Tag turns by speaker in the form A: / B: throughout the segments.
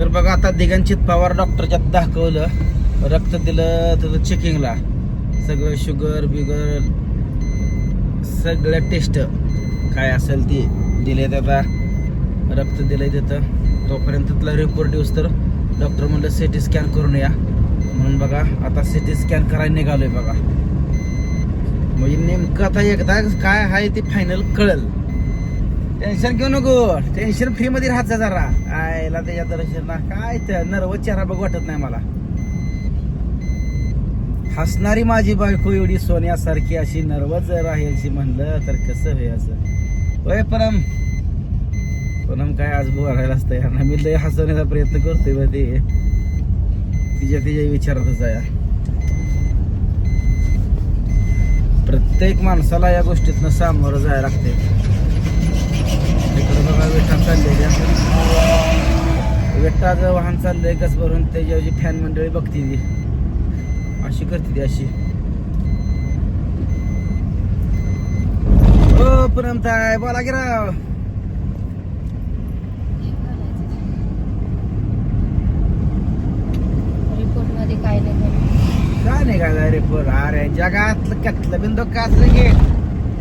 A: तर बघा आता दिगंचित पवार डॉक्टरच्यात दाखवलं. रक्त दिलं तर चेकिंगला सगळं शुगर बिगर सगळ्या टेस्ट काय असेल ती दिले आता. रक्त दिलं तिथं. तोपर्यंत तिथला रिपोर्ट येऊस तर डॉक्टर म्हणलं सिटी स्कॅन करून या. म्हणून बघा आता सिटी स्कॅन करायला निघालोय बघा. म्हणजे नेमकं आता एकदा काय आहे ते फायनल कळेल. टेन्शन घेऊ नको. टेन्शन फ्री मध्ये राहायचं जरा. आयला त्याच्या दर्शन ना. काय नर्वस चेहरा बघ वाटत नाही मला. हसणारी माझी बायको एवढी सोन्यासारखी अशी नर्वस जर आहे अशी म्हणलं तर कसं हे असं? होय परम. परम काय आज बोलायलाच तयार नाही. मी लय हसवण्याचा प्रयत्न करतोय बा ते. तिच्या तिच्या विचारातच आहे प्रत्येक माणसाला या गोष्टीतनं सामोरं जायला लागते बघा विठाचं वाहन चाललंय कस भरून त्याच्यावरची फॅन मंडळी बघते ती. अशी करते ती अशी. ओ पुनमताय बोला की राव.
B: रिपोर्टमध्ये काय नाही बोलले.
A: काय नाही काय रे पोर अरे जगातलं कतलं बिंदू काचलं घे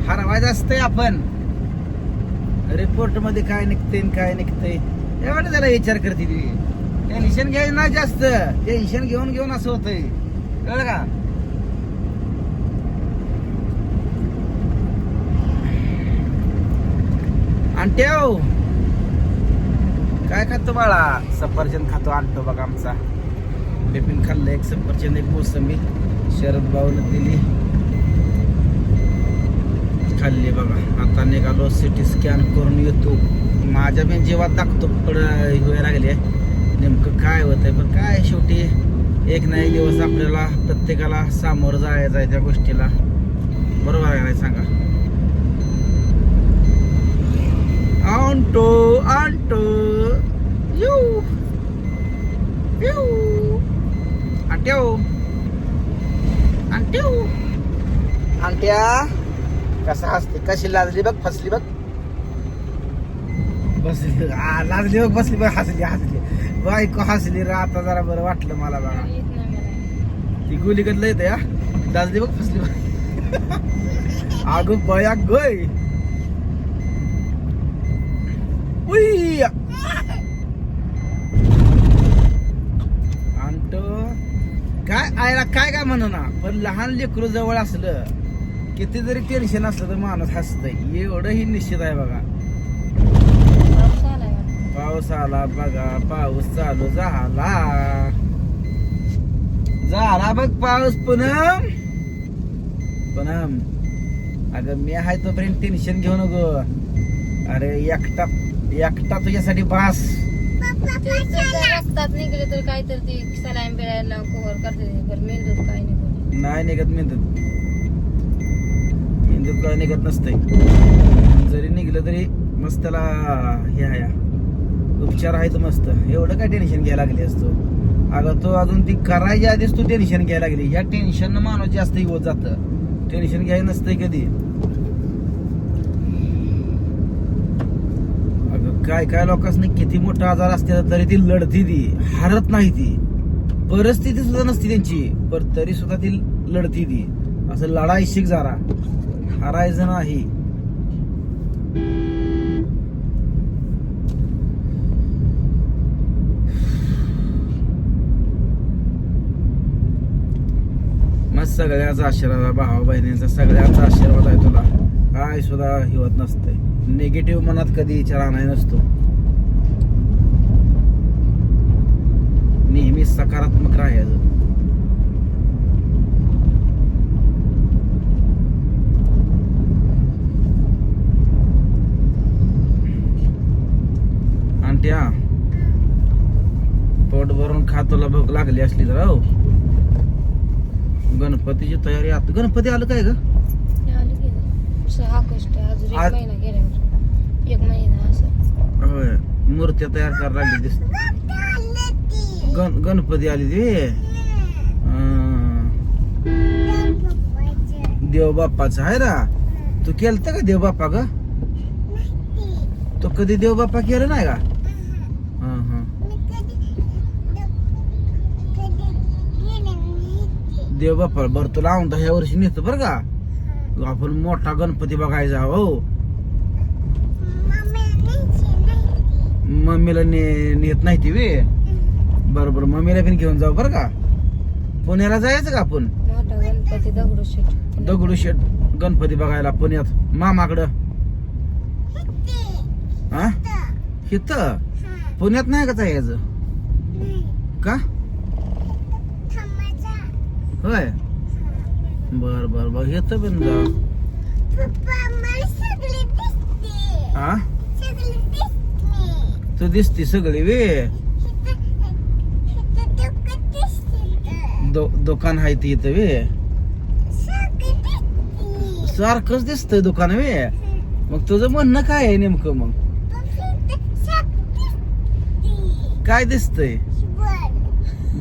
A: हरवायचं असतंय आपण. रिपोर्टमध्ये काय निघते आणि काय निघतंय एवढं त्याला विचार करते ती. टेन्शन घ्यायचं ना जास्त. टेन्शन घेऊन घेऊन असं होतंय. कळलं का? आणि ठेव. काय खातो बाळा? सफरचंद खातो आणतो बघा आमचा. बिपिन खाल्लं एक सफरचंद एक मोसंबी. शरद बाऊन दिली. खाल्ली बघा. आता निघालो सिटी स्कॅन करून येतो. माझ्या पण जेव्हा दाखतो पड व्हायला लागले. नेमकं काय होत आहे पण काय शेवटी? एक ना एक दिवस आपल्याला प्रत्येकाला सामोरं जायचं आहे त्या गोष्टीला. बरोबर आहे नाही सांगा? आंटो आंटो यू. यू. आंट्याव आंट्यो आंट्या. कसा हसते कशी लाजली बघ फसली बघ. बसली आ, लाजली बघ बसली बघ हसली हसली. बायको हसली रा आता जरा बरं वाटलं मला बघा. ती गुली कधी येते या लाजली बघ फसली बघ. अगो बया गोय उई आणतो काय आयला काय काय म्हणू ना? पण लहान लेकरू जवळ असलं. किती जरी टेन्शन असलं तर माणूस हसतंय. एवढं ही निश्चित आहे बघा.
B: पाऊस
A: आला बघा पाऊस चालू झाला. झाला बघ पाऊस पुनम. पुनम. अगं मी आहे तोपर्यंत टेन्शन घेऊ नको. अरे एकटा एकटा तुझ्यासाठी बास.
B: ते जर त्या रक्तात निघले तर काय तर ते सलाईन बिळायला कव्हर करते. बरं मेंदूत काय नाही. बोलले.
A: नाही निघत मेंदूत. म्हणजे विद्युत काय निघत नसते जरी निघलं तरी मस्त त्याला हे आहे. उपचार आहेत मस्त. एवढं काय टेन्शन घ्यायला लागली असतो अगं तो अजून ती करायच्या आधीच तू टेन्शन घ्यायला लागली. या टेन्शन माणूस जास्त होत जात. टेन्शन घ्यायला नसतंय कधी. अगं काय काय लोकांनी किती मोठा आजार असते तरी ती लढती ती. हारत नाही ती. परिस्थिती सुद्धा नसती त्यांची पण तरी सुद्धा ती लढती ती. असं लढाई शिक जरा. हरायझन आहे मग सगळ्याचा आशीर्वाद भावा बहिणींचा सगळ्याचा आशीर्वाद आहे तुला. काय सुद्धा हिवत होत निगेटिव्ह मनात कधी विचार आणाय नसतो. नेहमी सकारात्मक राहायचं आणि त्या पोट भरून खातोला भूक लागली असली तर हो. गणपतीची तयारी आता. गणपती आलं काय ग?
B: ते आले की सहा कष्ट अजून एक
A: आज-
B: महिना गेल्यावर एक महिना असं.
A: होय. मूर्त्या तयार करायला लागली दिसत. गण गणपती आली ती देव बाप्पाचं आहे ना? तू केलत का देव बाप्पा ग? तो कधी देव बाप्पा केलं नाही का हा हा देव बापा बरं तुला औंधा ह्या वर्षी नेतो बरं का. आपण मोठा गणपती बघायचा हो. मम्मीला ने नेत नाही ती वे बरं बरं मम्मीला पण घेऊन जाऊ बरं का. पुण्याला जायचं का आपण?
B: दगडू
A: दगडूशेठ गणपती बघायला पुण्यात. मामाकडं. हा इथं. पुण्यात नाही का जायचं? का? होय. बर बर बर. येतं हा तू दिसती सगळी वे. दु- दुकान आहे ती इथं वे. सारखंच दिसतंय दुकान वे. मग तुझं म्हणणं काय आहे नेमकं मग? काय दिसतंय?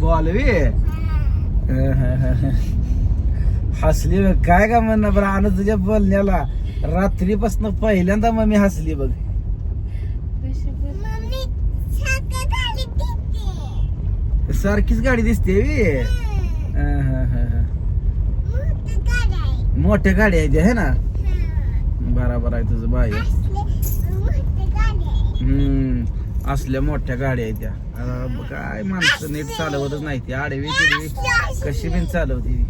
A: बॉल वे. हसली बघ. काय का म्हणणं बरं आणि तुझ्या बोलण्याला. रात्रीपासून पहिल्यांदा मग मी हसली बघ. सारखीच गाडी दिसते मोठ्या गाडी आहे. है ना? बराबर आहे तुझं बाई. हम्म. असल्या मोठ्या गाड्या आहेत त्या. काय माणसं नीट चालवतच नाही ती आडवी तिडवी कशी बिन चालवती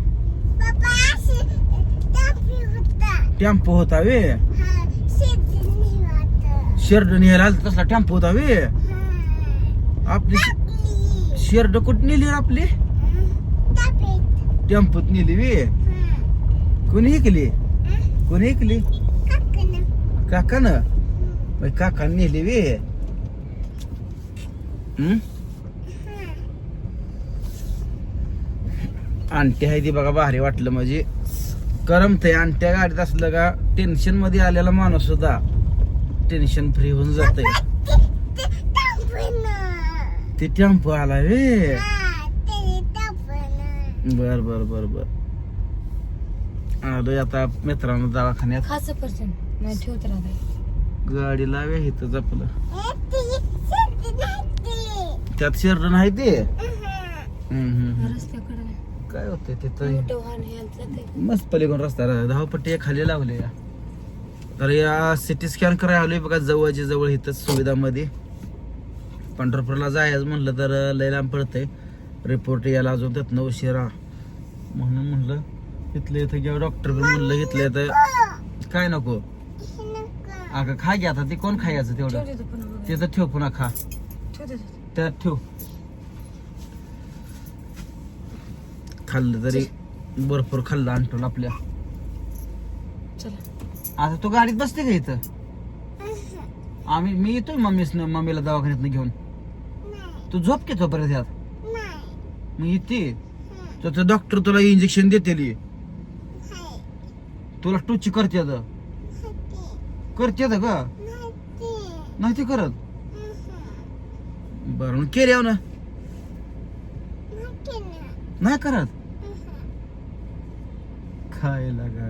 A: टेम्पो होता. वे. शेरड न्यायला आलता तसला टेम्पो होता वे. आपली शेरड कुठं नेली रे आपली? टेम्पोत. नेली वे. कोणी ऐकली? कोणी ऐकली? काका ना काका नेली वे. आणटी आहे ती बघा भारी वाटलं म्हणजे. करमतंय आणत्या गाडीत असलं का टेन्शनमध्ये आलेला माणूस सुद्धा. टेन्शन फ्री होऊन जातंय. ते टेम्पो आला वे. बर बर बर बर. आलोय आता मित्रांनो दवाखान्यात.
B: खास पर्सन नाही ठेवत राहते.
A: गाडी लाव्या इथं जपलं. त्यात शिरड नाही ते? काय होतंय तिथं मस्त पलीकडून रस्ता धावपट्टी खाली लावली तर या सिटी स्कॅन करायला आलोय बघा जवळच्या जवळ इथं सुविधामध्ये. पंढरपूरला जायचं म्हणलं तर लय लांब पडतंय. रिपोर्ट यायला अजून त्यातनं उशिरा. म्हणून म्हणलं इथलं इथं किंवा डॉक्टर पण म्हणलं इथलं इथं. काय नको? अगं खा घ्या आता ते कोण खायचं तेवढं. तिथं ठेव पुन्हा खा. त्यात ठेव. खाल्लं तरी भरपूर खाल्लं आणतो आपल्या.
B: चला.
A: आता तू गाडीत बसते का इथं? आम्ही मी येतोय मम्मीस मम्मीला दवाखान्यात घेऊन. तू झोप की तोपर्यंत यात? मग येते तर ते डॉक्टर तुला इंजेक्शन देते तुला टूची करते करते का. नाही ते करत. बरं मग केली ना? नाही करत? खायला का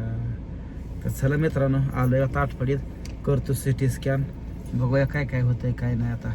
A: तर चला मित्रांनो आलोय आता आठवड्यात करतो सिटी स्कॅन बघूया काय काय होतंय काय नाही आता.